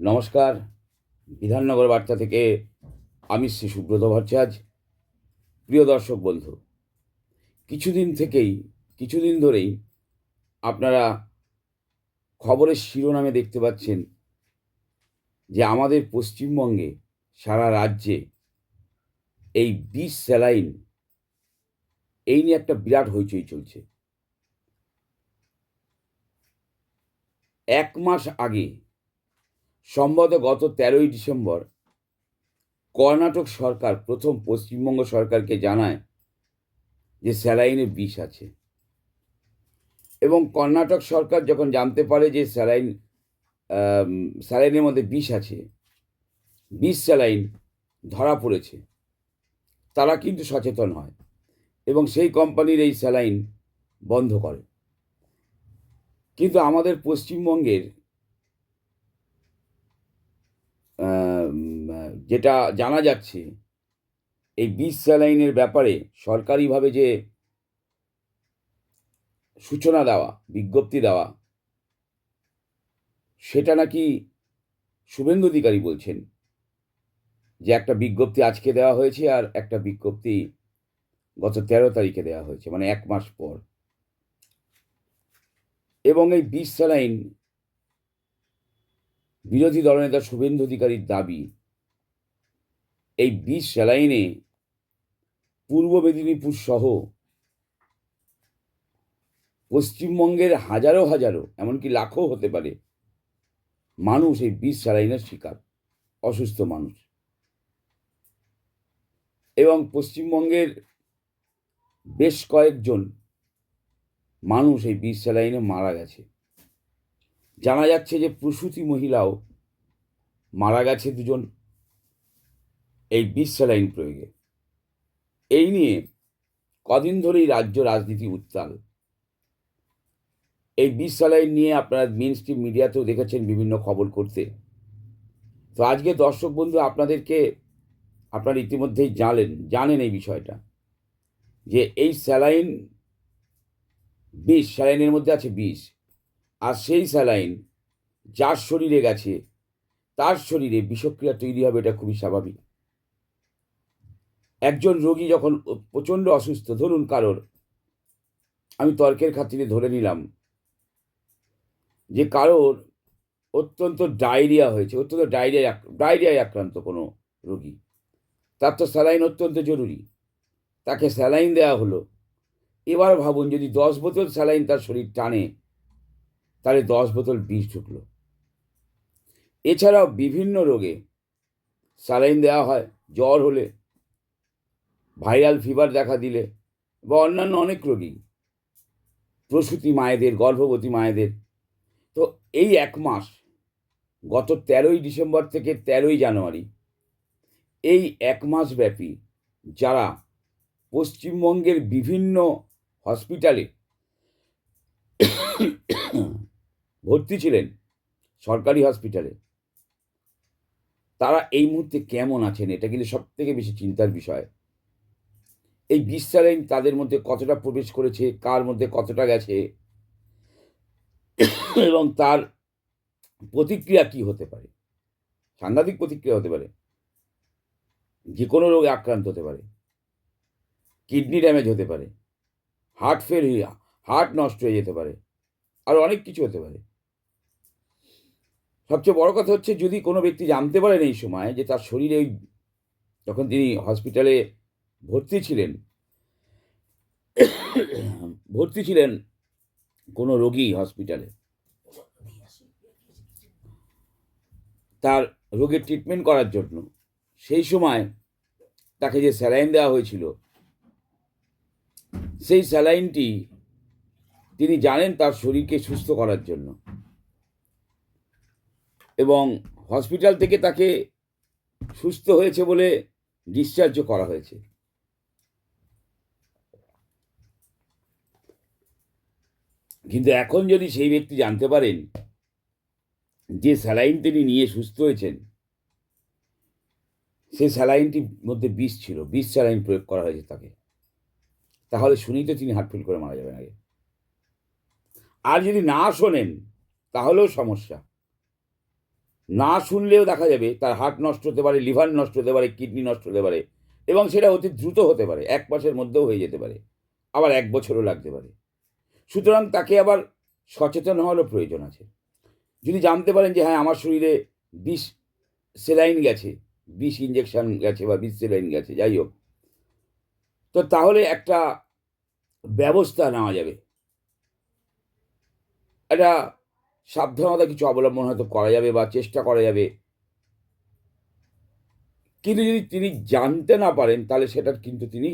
নমস্কার। বিধাননগর বার্তা থেকে আমি শ্রী সুব্রত ভট্টাচার্য, প্রিয় দর্শক বন্ধু। কিছুদিন থেকেই, কিছুদিন ধরেই আপনারা খবরের শিরোনামে দেখতে পাচ্ছেন যে আমাদের পশ্চিমবঙ্গে সারা রাজ্যে এই বিষ স্যালাইন, এই নিয়ে একটা বিরাট হইচই চলছে। এক মাস আগে সম্ভবত গত তেরোই ডিসেম্বর কর্ণাটক সরকার, প্রথম পশ্চিমবঙ্গ সরকারকে জানায় যে স্যালাইনে বিষ আছে। এবং কর্ণাটক সরকার যখন জানতে পারে যে স্যালাইন স্যালাইনের মধ্যে বিষ আছে, বিষ স্যালাইন ধরা পড়েছে, তারা কিন্তু সচেতন হয় এবং সেই কোম্পানির এই স্যালাইন বন্ধ করে। কিন্তু আমাদের পশ্চিমবঙ্গের আম, যেটা জানা যাচ্ছে, এই বিষ স্যালাইনের ব্যাপারে সরকারিভাবে যে সূচনা দেওয়া, বিজ্ঞপ্তি দেওয়া, সেটা নাকি শুভেন্দু অধিকারী বলছেন যে একটা বিজ্ঞপ্তি আজকে দেওয়া হয়েছে আর একটা বিজ্ঞপ্তি গত তেরো তারিখে দেওয়া হয়েছে মানে এক মাস পর। এবং এই বিষ স্যালাইন বিরোধী দলনেতা শুভেন্দু অধিকারীর দাবি, এই বিষ স্যালাইনে পূর্ব মেদিনীপুর সহ পশ্চিমবঙ্গের হাজারো হাজারো, এমনকি লাখও হতে পারে, মানুষ এই বিষ স্যালাইনের শিকার, অসুস্থ মানুষ। এবং পশ্চিমবঙ্গের বেশ কয়েকজন মানুষ এই বিষ স্যালাইনে মারা গেছে। জানা যাচ্ছে যে প্রসূতি মহিলাও মারা গেছে দুজন এই বিষ স্যালাইন প্রয়োগে। এই নিয়ে কদিন ধরেই রাজ্য রাজনীতি উত্তাল। এই বিষ স্যালাইন নিয়ে আপনারা মেন স্ট্রিম মিডিয়াতেও দেখেছেন বিভিন্ন খবর করতে। তো আজকে দর্শক বন্ধু, আপনাদেরকে আপনারা ইতিমধ্যেই জানেন জানেন এই বিষয়টা, যে এই স্যালাইন বিষ স্যালাইনের মধ্যে আছে বিষ আর সেই স্যালাইন যার শরীরে গেছে, তার শরীরে বিষক্রিয়া তৈরি হবে এটা খুবই স্বাভাবিক। একজন রোগী যখন প্রচণ্ড অসুস্থ, ধরুন কারোর, আমি তর্কের খাতিরে ধরে নিলাম যে কারোর অত্যন্ত ডায়রিয়া হয়েছে, অত্যন্ত ডায়রিয়া ডায়রিয়ায় আক্রান্ত কোনো রোগী, তার তো স্যালাইন অত্যন্ত জরুরি। তাকে স্যালাইন দেওয়া হলো। এবার ভাবুন যদি দশ বোতল স্যালাইন তার শরীর টানে তাহলে দশ বোতল বিষ ঢুকলো। এছাড়াও বিভিন্ন রোগে স্যালাইন দেওয়া হয়, জ্বর হলে, ভাইরাল ফিভার দেখা দিলে বা অন্যান্য অনেক রোগী প্রসূতি মায়েদের, গর্ভবতী মায়েদের। তো এই এক মাস, গত তেরোই ডিসেম্বর থেকে তেরোই জানুয়ারি, এই এক মাস ব্যাপী যারা পশ্চিমবঙ্গের বিভিন্ন হসপিটালে ভর্তি ছিলেন সরকারি হসপিটালে। তারা এই মুহূর্তে কেমন আছেন এটা কিন্তু সব থেকে বেশি চিন্তার বিষয়। এই বিশ্বালাইন তাদের মধ্যে কতটা প্রবেশ করেছে, কার মধ্যে কতটা গেছে, এবং তার প্রতিক্রিয়া কি হতে পারে? সাংঘাতিক প্রতিক্রিয়া হতে পারে। যে কোনো রোগে আক্রান্ত হতে পারে। কিডনি ড্যামেজ হতে পারে। হার্ট ফেল, হার্ট নষ্ট হয়ে যেতে পারে। আর অনেক কিছু হতে পারে। সবচেয়ে বড় কথা হচ্ছে যদি কোনো ব্যক্তি জানতে পারেন এই সময় যে তার শরীরে ওই যখন তিনি হসপিটালে ভর্তি ছিলেন ভর্তি ছিলেন কোনো রোগী হসপিটালে, তার রোগের ট্রিটমেন্ট করার জন্য, সেই সময় তাকে যে স্যালাইন দেওয়া হয়েছিল, সেই স্যালাইনটি তিনি জানেন তার শরীরকে সুস্থ করার জন্য। এবং হসপিটাল থেকে তাকে সুস্থ হয়েছে বলে ডিসচার্জও করা হয়েছে। কিন্তু এখন যদি সেই ব্যক্তি জানতে পারেন যে স্যালাইন তিনি নিয়ে সুস্থ হয়েছেন সেই স্যালাইনটির মধ্যে বিষ ছিল, বিষ স্যালাইন প্রয়োগ করা হয়েছে তাকে, তাহলে শুনেই তো তিনি হার্ট ফেল করে মারা যাবেন আগে। আর যদি না শোনেন, তাহলেও সমস্যা। না শুনলেও দেখা যাবে তার হার্ট নষ্ট হতে পারে লিভার নষ্ট হতে পারে কিডনি নষ্ট হতে পারে এবং সেটা অতি দ্রুত হতে পারে, এক মাসের মধ্যেও হয়ে যেতে পারে, আবার এক বছরও লাগতে পারে। সুতরাং তাকে আবার সচেতন হওয়ারও প্রয়োজন আছে। যদি জানতে পারেন যে হ্যাঁ আমার শরীরে বিষ সেলাইন গেছে, বিষ ইঞ্জেকশন গেছে বা বিষ সেলাইন গেছে, যাই হোক, তো তাহলে একটা ব্যবস্থা নেওয়া যাবে। একটা সাবধানতা কিছু অবলম্বন হয়তো করা যাবে বা চেষ্টা করা যাবে। কিন্তু যদি তিনি জানতে না পারেন, তাহলে সেটা কিন্তু তিনি,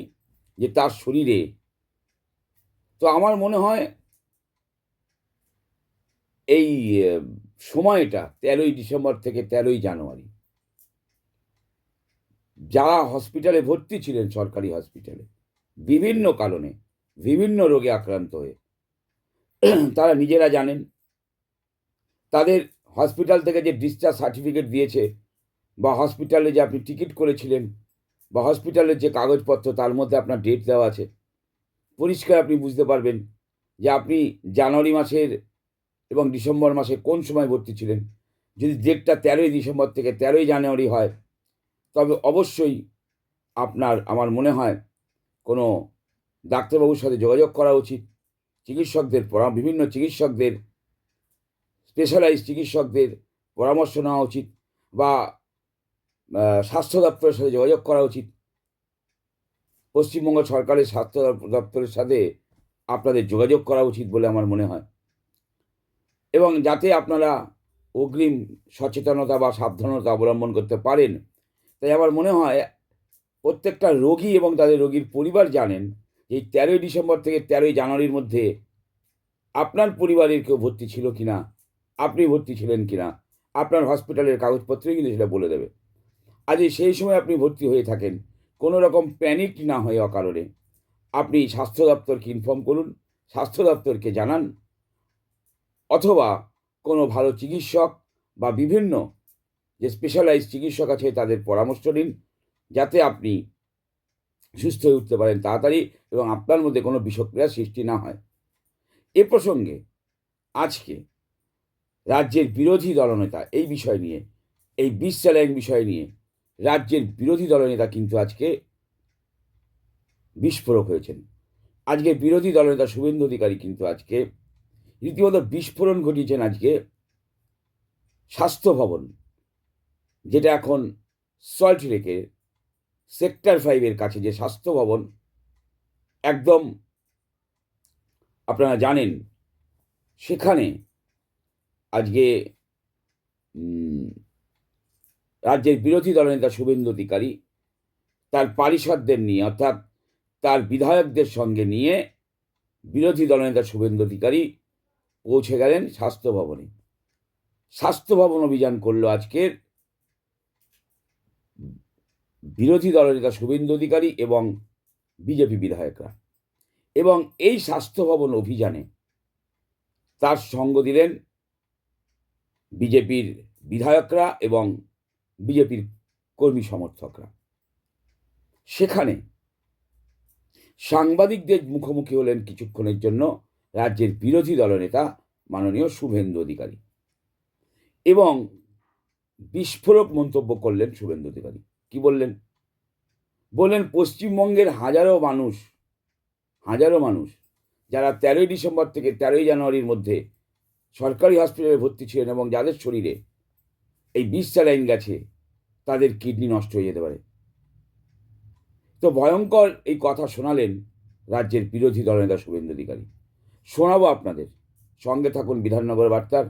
যে তার শরীরে। তো আমার মনে হয়, এই সময়টা তেরোই ডিসেম্বর থেকে তেরোই জানুয়ারি। যারা হসপিটালে ভর্তি ছিলেন, সরকারি হসপিটালে, বিভিন্ন কারণে, বিভিন্ন রোগে আক্রান্ত হয়ে, তারা নিজেরা জানেন তাদের হসপিটাল থেকে যে ডিসচার্জ সার্টিফিকেট দিয়েছে, বা হসপিটালে যে আপনি টিকিট করেছিলেন, বা হসপিটালের যে কাগজপত্র, তার মধ্যে আপনার ডেট দেওয়া আছে, পরিষ্কার আপনি বুঝতে পারবেন যে আপনি জানুয়ারি মাসের এবং ডিসেম্বর মাসে কোন সময় ভর্তি ছিলেন। যদি ডেটটা তেরোই ডিসেম্বর থেকে তেরোই জানুয়ারি হয়, তবে অবশ্যই আপনার, আমার মনে হয়, কোনো ডাক্তারবাবুর সাথে যোগাযোগ করা উচিত। চিকিৎসকদের, পরা বিভিন্ন চিকিৎসকদের স্পেশালাইজ চিকিৎসকদের পরামর্শ নেওয়া উচিত বা স্বাস্থ্য দপ্তরের সাথে যোগাযোগ করা উচিত। পশ্চিমবঙ্গ সরকারের স্বাস্থ্য দপ্তরের সাথে আপনাদের যোগাযোগ করা উচিত বলে আমার মনে হয়। এবং যাতে আপনারা অগ্রিম সচেতনতা বা সাবধানতা অবলম্বন করতে পারেন, তাই আমার মনে হয় প্রত্যেকটা রোগী এবং তাদের রোগীর পরিবার জানেন এই তেরোই ডিসেম্বর থেকে তেরোই জানুয়ারির মধ্যে আপনার পরিবারের কেউ ভর্তি ছিল কিনা। আপনি ভর্তি ছিলেন কিনা? আপনার হসপিটালের কাগজপত্রই কিন্তু সেটা বলে দেবে। আজ এই সেই সময় আপনি ভর্তি হয়ে থাকেন। কোনো রকম প্যানিক না হয়ে অকারণে। আপনি স্বাস্থ্য দপ্তরকে ইনফর্ম করুন, স্বাস্থ্য দপ্তরকে জানান। অথবা কোনো ভালো চিকিৎসক বা বিভিন্ন যে স্পেশালাইজ চিকিৎসক আছে তাদের পরামর্শ নিন, যাতে আপনি সুস্থ হয়ে উঠতে পারেন তাড়াতাড়ি এবং আপনার মধ্যে কোনো বিষক্রিয়ার সৃষ্টি না হয়। এ প্রসঙ্গে আজকে রাজ্যের বিরোধী দলনেতা এই বিষয় নিয়ে, এই বিষ স্যালাইন বিষয় নিয়ে, রাজ্যের বিরোধী দলনেতা কিন্তু আজকে বিস্ফোরক হয়েছেন। আজকে বিরোধী দলনেতা শুভেন্দু অধিকারী কিন্তু আজকে রীতিমতো বিস্ফোরণ ঘটিয়েছেন আজকে স্বাস্থ্য ভবন, যেটা এখন সল্ট লেকে সেক্টর ফাইভের কাছে যে স্বাস্থ্য ভবন, একদম আপনারা জানেন, সেখানে আজকে রাজ্যের বিরোধী দলনেতা শুভেন্দু অধিকারী তার পারিষদদের নিয়ে, অর্থাৎ তার বিধায়কদের সঙ্গে নিয়ে বিরোধী দলনেতা শুভেন্দু অধিকারী পৌঁছে গেলেন স্বাস্থ্য ভবনে। স্বাস্থ্য ভবন অভিযান করল আজকের বিরোধী দলনেতা শুভেন্দু অধিকারী এবং বিজেপি বিধায়করা। এবং এই স্বাস্থ্য ভবন অভিযানে তার সঙ্গ দিলেন বিজেপির বিধায়করা এবং বিজেপির কর্মী সমর্থকরা। সেখানে সাংবাদিকদের মুখোমুখি হলেন কিছুক্ষণের জন্য রাজ্যের বিরোধী দলনেতা মাননীয় শুভেন্দু অধিকারী এবং বিস্ফোরক মন্তব্য করলেন শুভেন্দু অধিকারী। কি বললেন? বললেন, পশ্চিমবঙ্গের হাজারো মানুষ হাজারো মানুষ যারা তেরোই ডিসেম্বর থেকে তেরোই জানুয়ারির মধ্যে সরকারি হসপিটালে ভর্তি ছিলেন এবং যাদের শরীরে এই বিষ স্যালাইন গেছে, তাদের কিডনি নষ্ট হয়ে যেতে পারে। তো ভয়ঙ্কর এই কথা শোনালেন রাজ্যের বিরোধী দলনেতা শুভেন্দু অধিকারী। শোনাবো আপনাদের। সঙ্গে থাকুন বিধাননগর বার্তার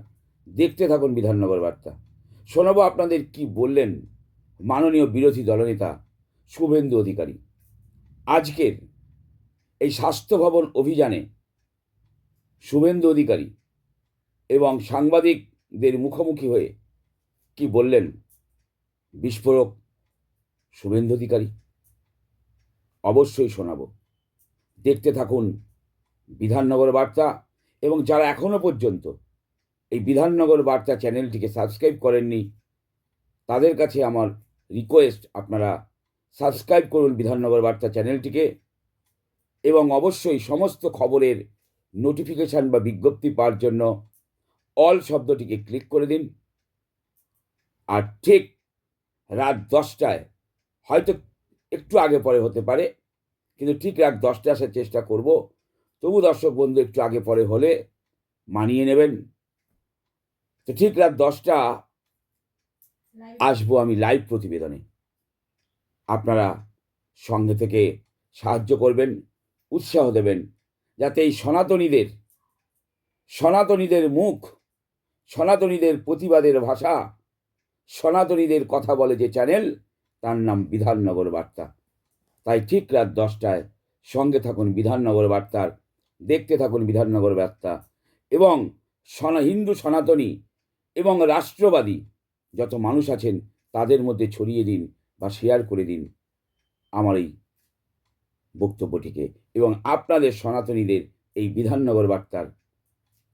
দেখতে থাকুন বিধাননগর বার্তা। শোনাবো আপনাদের কি বললেন মাননীয় বিরোধী দলনেতা শুভেন্দু অধিকারী। আজকের এই স্বাস্থ্য ভবন অভিযানে শুভেন্দু অধিকারী এবং সাংবাদিকদের মুখোমুখি হয়ে কি বললেন বিস্ফোরক শুভেন্দু অধিকারী? অবশ্যই শোনাবো। দেখতে থাকুন বিধাননগর বার্তা এবং যারা এখনও পর্যন্ত এই বিধাননগর বার্তা চ্যানেলটিকে সাবস্ক্রাইব করেননি, তাদের কাছে আমার রিকোয়েস্ট, আপনারা সাবস্ক্রাইব করুন বিধাননগর বার্তা চ্যানেলটিকে এবং অবশ্যই সমস্ত খবরের নোটিফিকেশান বা বিজ্ঞপ্তি পাওয়ার জন্য অল শব্দটিকে ক্লিক করে দিন। আর ঠিক রাত দশটায় হয়তো একটু আগে পরে হতে পারে কিন্তু ঠিক রাত দশটায় আসার চেষ্টা করব। তবু দর্শক বন্ধু একটু আগে পরে হলে মানিয়ে নেবেন। তো ঠিক রাত দশটা আসব আমি লাইভ প্রতিবেদনে। আপনারা সঙ্গে থেকে সাহায্য করবেন উৎসাহ দেবেন যাতে এই সনাতনীদের সনাতনীদের মুখ সনাতনীদের প্রতিবাদের ভাষা, সনাতনীদের কথা বলে যে চ্যানেল তার নাম বিধাননগর বার্তা। তাই ঠিক রাত দশটায় সঙ্গে থাকুন বিধাননগর বার্তার, দেখতে থাকুন বিধাননগর বার্তা। এবং সনা, হিন্দু সনাতনী এবং রাষ্ট্রবাদী যত মানুষ আছেন, তাদের মধ্যে ছড়িয়ে দিন বা শেয়ার করে দিন আমার এই বক্তব্যটিকে। এবং আপনাদের সনাতনীদের এই বিধাননগর বার্তার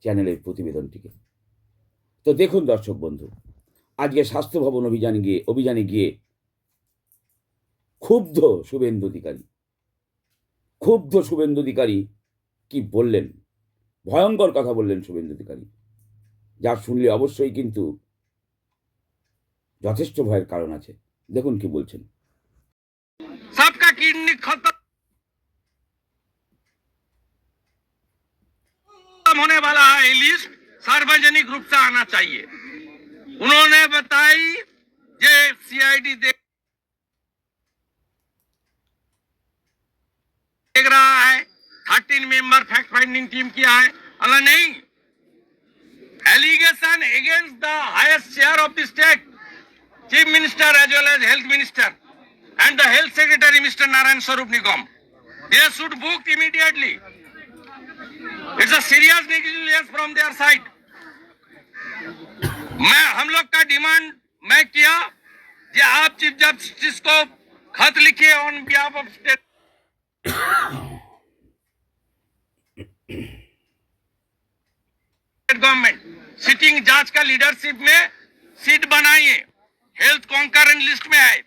চ্যানেলের প্রতিবেদনটিকে। তো দেখুন দর্শক বন্ধু, আজকে স্বাস্থ্য ভবন অভিযান গিয়ে, অভিযানে গিয়ে ক্ষুব্ধ শুভেন্দু অধিকারী। ক্ষুব্ধ শুভেন্দু অধিকারী কি বললেন? ভয়ঙ্কর কথা বললেন শুভেন্দু অধিকারী। যা শুনলে অবশ্যই কিন্তু যথেষ্ট ভয়ের কারণ আছে। দেখুন কি বলছেন। সবকা কিডনি খতম। सार्वजनिक रूप से आना चाहिए। उन्होंने बताई ये सीआईडी देख रहा है thirteen member fact finding team किया है। अल्लाह नहीं allegation against the highest chair of the state chief minister as well as health minister and the health secretary mr narayan sarup nigam they should book immediately it's a serious negligence from their side मैं, हम लोग का demand मैं किया कि आप chief justice को खत लिखिए on behalf of state government sitting जज का लीडरशिप में सीट बनाइए। हेल्थ कॉन्करेंट लिस्ट में आए।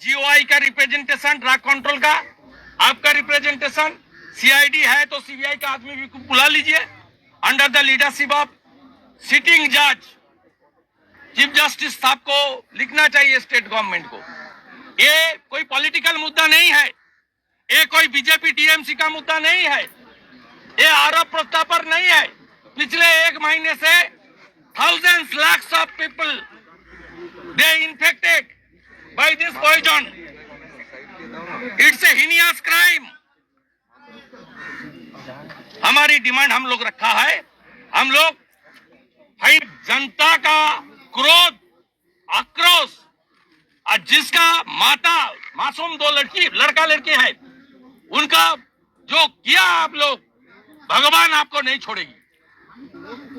जीओआई का रिप्रेजेंटेशन ड्रग कंट्रोल का, आपका रिप्रेजेंटेशन सीआईडी है तो सीबीआई का आदमी भी बुला लीजिए। Under the leadership of sitting जज चीफ जस्टिस साहब को लिखना चाहिए स्टेट गवर्नमेंट को। ये कोई पॉलिटिकल मुद्दा नहीं है। ये कोई बीजेपी, टीएमसी का मुद्दा नहीं है। ये आरोप प्रत्यापर नहीं है। पिछले एक महीने से thousands lakhs of people they infected by this poison. It's a heinous. हमारी डिमांड हम लोग रखा है। हम लोग भाई जनता का क्रोध आक्रोश और जिसका माता मासूम दो लड़की लड़का लड़की है उनका जो किया आप लोग भगवान आपको नहीं छोड़ेगी।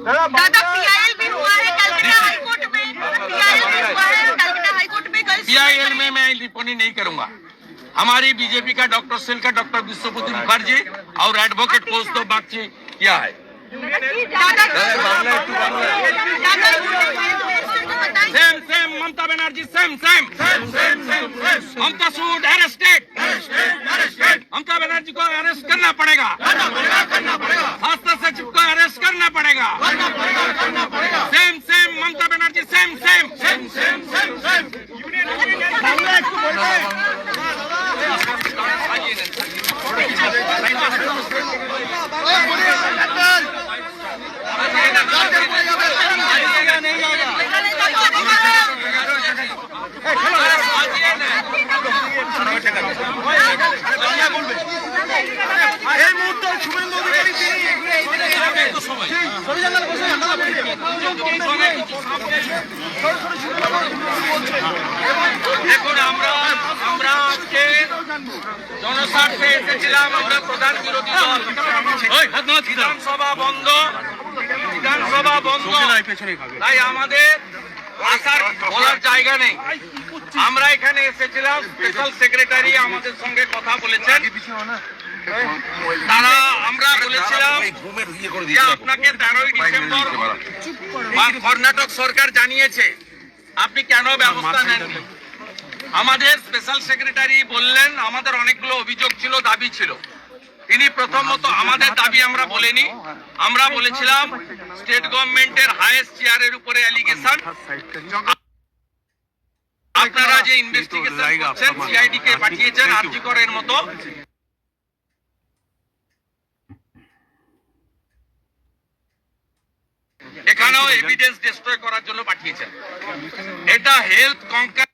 दादा पीआईएल भी हुआ है कलकत्ता हाई में। पीआईएल भी हुआ है कलकत्ता हाई में कल सीआईएल में मैं टिप्पणी नहीं करूँगा। हमारी बीजेपी का डॉक्टर सेल का डॉक्टर विश्वपति मुखर्जी और एडवोकेट कौस्तुभ बागची किया है। दादा दादा shame shame Mamata Banerjee shame shame. Mamata should arrested Mamata Banerjee को अरेस्ट करना पड़ेगा। स्वास्थ्य सचिव को अरेस्ट करना पड़ेगा। Shame shame Mamata Banerjee shame shame. Shame shame shame shame. এই মুহূর্তে শুভেন্দু আমরা আমরা আজকে জনস্বার্থে এসেছিলাম আমরা প্রধান বিরোধী দল। বিধানসভা বন্ধ। বিধানসভা বন্ধ। তাই আমাদের আসার বলার জায়গা নেই। আমরা এখানে এসেছিলাম স্পেশাল সেক্রেটারি আমাদের সঙ্গে কথা বলেছেন। তারা আমরা বলেছিলাম যে আপনাকে তেরোই ডিসেম্বর কর্ণাটক সরকার জানিয়েছে। আপনি কেন ব্যবস্থা নেননি? আমাদের স্পেশাল সেক্রেটারি বললেন আমাদের অনেকগুলো অভিযোগ ছিল দাবি ছিল। তিনি প্রথমত আমাদের দাবি আমরা বলিনি। আমরা বলেছিলাম স্টেট গভর্নমেন্টের হায়েস্ট চেয়ারের উপরে অ্যালিগেশন আপনারা যে ইনভেস্টিগেশন করছেন সিআইডি কে পাঠিয়েছেন আরজি করের মতো। এখানেও এভিডেন্স ডিস্ট্রয় করার জন্য পাঠিয়েছেন। এটা হেলথ কঙ্কার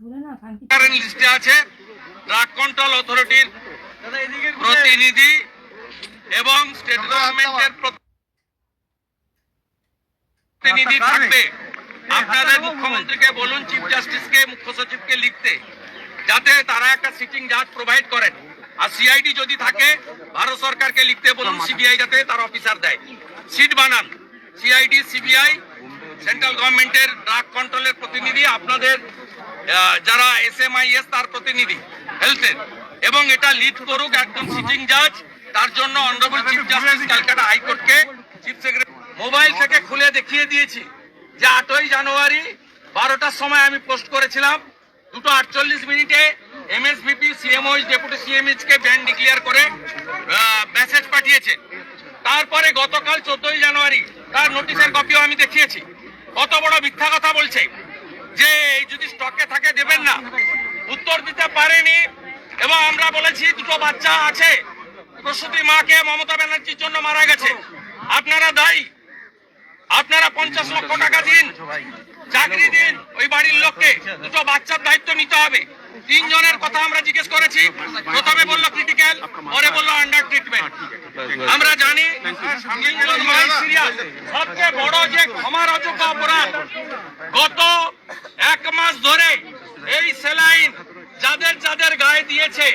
লিস্টে আছে ড্রাগ কন্ট্রোল অথরিটির প্রতিনিধি এবং স্টেট গভর্নমেন্টের প্রতিনিধি থাকবে। আপনাদের মুখ্যমন্ত্রীকে বলুন চিফ জাস্টিসকে মুখ্য সচিবকে লিখতে যাতে তারা একটা সিটিং জাজ প্রোভাইড করেন। আর সিআইডি যদি থাকে ভারত সরকারকে লিখতে বলুন সিবিআই যাতে তার অফিসার দেয়। সিট বানান। সিআইডি সিবিআই সেন্ট্রাল গভর্নমেন্টের ড্রাগ কন্ট্রোলের প্রতিনিধি আপনাদের আহ, আই এস তার প্রতিনিধি হেলথের এবং এটা লিড করুক একদম সিটিং জাজ তার জন্য অনারেবল চিফ জাস্টিস ক্যালকাটা হাইকোর্টকে চিফ সেক্রেটারি মোবাইল থেকে খুলে দেখিয়ে দিয়েছি যে আটই জানুয়ারি বারোটার সময় আমি পোস্ট করেছিলাম। দুটো আটচল্লিশ মিনিটে M S MSVP CMOH deputy CMH কে ব্যান ডিক্লেয়ার করে মেসেজ পাঠিয়েছে। তারপরে গতকাল চোদ্দই জানুয়ারি তার নোটিশের কপিও আমি দেখিয়েছি। কত বড় মিথ্যা কথা বলছে? যে এই যদি স্টকে থাকে দেবেন না। উত্তর দিতে পারেনি। এবং আমরা বলেছি, দুটো বাচ্চা আছে। প্রসূতি মাকে মমতা ব্যানার্জির জন্য মারা গেছে। আপনারা দায়ী। আপনারা পঞ্চাশ লক্ষ টাকা দিন। চাকরি দিন ওই বাড়ির লোককে। দুটো বাচ্চার দায়িত্ব নিতে হবে। তিনজনের কথা আমরা জিজ্ঞেস করেছি। প্রথমে বলল ক্রিটিক্যাল পরে বলল আন্ডার ট্রিটমেন্ট আমরা জানি সবচেয়ে বড় যে ক্ষমার অযোগ্য অপরাধ, গত এক মাস ধরে এই সেলাইন যাদের যাদের গায়ে দিয়েছে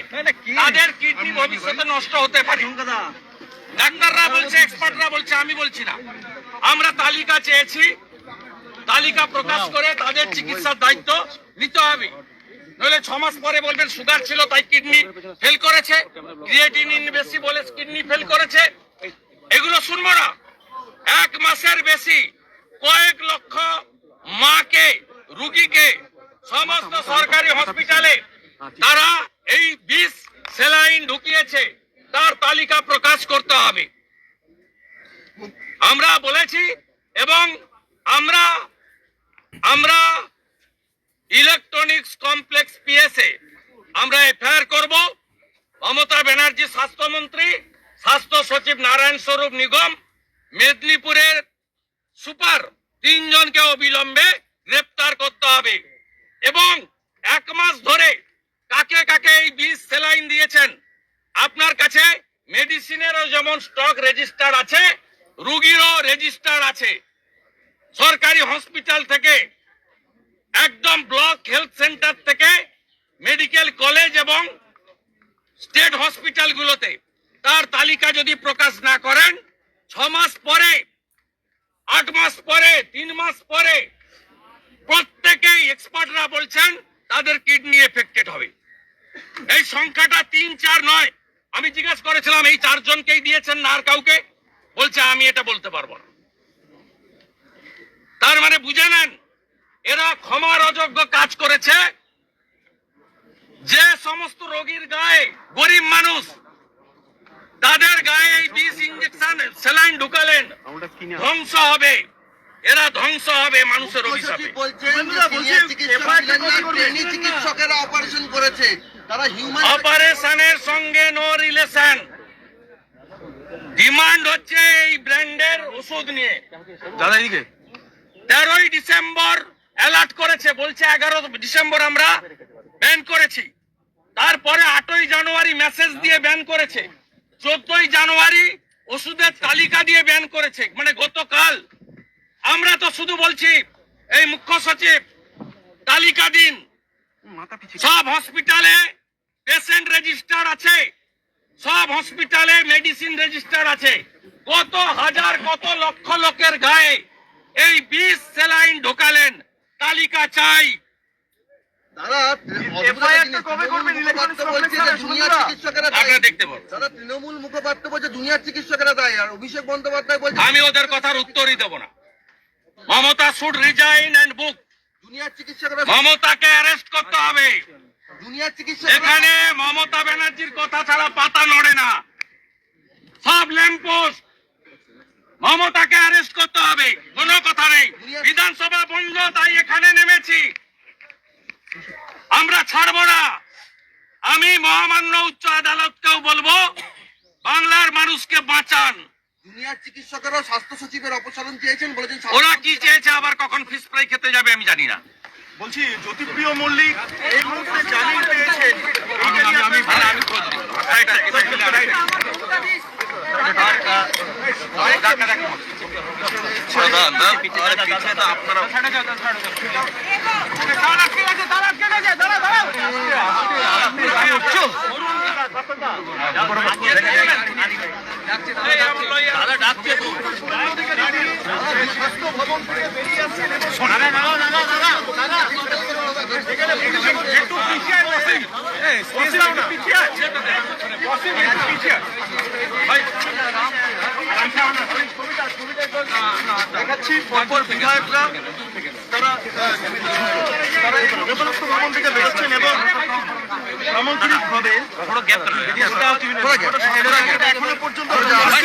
তাদের কিডনি ভবিষ্যতে নষ্ট হতে পারে। ডাক্তাররা বলছে এক্সপার্টরা বলছে আমি বলছি না। আমরা তালিকা চেয়েছি তালিকা প্রকাশ করে তাদের চিকিৎসার দায়িত্ব নিতে হবে। নইলে ছ মাস পরে বলবেন সুগার ছিল তাই কিডনি ফেল করেছে। ক্রিয়েটিনিন বেশি বলে কিডনি ফেল করেছে। এগুলো শুনব না। এক মাসের বেশি কয়েক লক্ষ মাকে রুগীকে সমস্ত সরকারি হসপিটালে তারা এই বিষ সেলাইন ঢুকিয়েছে, তার তালিকা প্রকাশ করতে হবে। আমরা বলেছি এবং আমরা আমরা ইলেকট্রনিক্স কমপ্লেক্স পিএসএ আমরা এফআইআর করব। মমতা ব্যানার্জি স্বাস্থ্যমন্ত্রী স্বাস্থ্য সচিব নারায়ণ স্বরূপ নিগম, মেদিনীপুরের সুপার তিনজনকে অবিলম্বে গ্রেপ্তার করতে হবে। এবং এক মাস ধরে কাকে কাকে এই বিষ সেলাইন দিয়েছেন, আপনার কাছে মেডিসিনেরও যেমন স্টক রেজিস্টার আছে, রুগীরও রেজিস্টার আছে। সরকারি হসপিটাল থেকে, একদম ব্লক হেলথ সেন্টার থেকে, মেডিকেল কলেজ এবং স্টেট হসপিটালগুলোতে। তার তালিকা যদি প্রকাশ না করেন, ছ মাস পরে, আট মাস পরে, তিন মাস পরে প্রত্যেকেই এক্সপার্টরা বলছেন তাদের কিডনি এফেক্টেড হবে। এই সংখ্যাটা তিন চার নয়। আমি জিজ্ঞেস করেছিলাম এই চারজনকেই দিয়েছেন না আর কাউকে? বলছে আমি এটা বলতে পারব না। তার মানে বুঝে নেন এরা ক্ষমার অযোগ্য কাজ করেছে। যে সমস্ত রোগীর গায়ে গরিব মানুষ তাদের গায়ে এই বিষ ইঞ্জেকশন স্যালাইন ঢুকালেন ধ্বংস হবে। এরা ধ্বংস হবে মানুষের অভিশাপে। চিকিৎসকেরা অপারেশন করেছে। তারা হিউম্যান অপারেশনের সঙ্গে নো রিলেশন ডিমান্ড হচ্ছে এই ব্র্যান্ডের ওষুধ নিয়ে। দাদা এদিকে। তেরোই ডিসেম্বর অ্যালার্ট করেছে বলছে এগারো ডিসেম্বর আমরা ব্যান করেছি। তারপরে আটই জানুয়ারি মেসেজ দিয়ে ব্যান করেছে। চোদ্দই জানুয়ারি ওষুধের তালিকা দিয়ে ব্যান করেছে। মানে গতকাল আমরা তো শুধু বলছি এই মুখ্য সচিব তালিকা দিন। সব হসপিটালে পেশেন্ট রেজিস্টার আছে। সব হসপিটালে মেডিসিন রেজিস্টার আছে। কত হাজার কত লক্ষ লোকের গায়ে এই বিষ সেলাইন ঢোকালেন। তালিকা চাই। তৃণমূল মুখপাত্র বলছে জুনিয়র চিকিৎসকেরা দায়ী। আর অভিষেক বন্দ্যোপাধ্যায় বলছে আমি ওদের কথার উত্তরই দেবো না। মমতা শুড রিজাইন এন্ড বুক দুনিয়ার চিকিৎসকরা মমতাকে অ্যারেস্ট করতে হবে। দুনিয়ার চিকিৎসকরা এখানে মমতা ব্যানার্জির কথা ছাড়া পাতা নড়ে না। সব ল্যাম্পোস্ট মমতাকে অ্যারেস্ট করতে হবে কোনো কথা নেই বিধানসভা বন্ধ তাই এখানে নেমেছি আমরা ছাড়বো না আমি মহামান্য উচ্চ আদালতকেও বলব বাংলার মানুষকে বাঁচান জুনিয়র চিকিৎসকেরাও স্বাস্থ্য সচিবের অপসারণ চেয়েছেন বলেছেন ওরা কি চেয়েছে আবার কখন ফিস ফ্রাই খেতে যাবে আমি জানি না। বলছি জ্যোতিপ্রিয় মল্লিক এই মুহূর্তে জামিন পেয়েছেন আপনার- দেখাচ্ছি পরপর বিধায়করা তারা তারা ভবন থেকে বেরোচ্ছেন এবং সামগ্রিকভাবে এখনও পর্যন্ত ভাই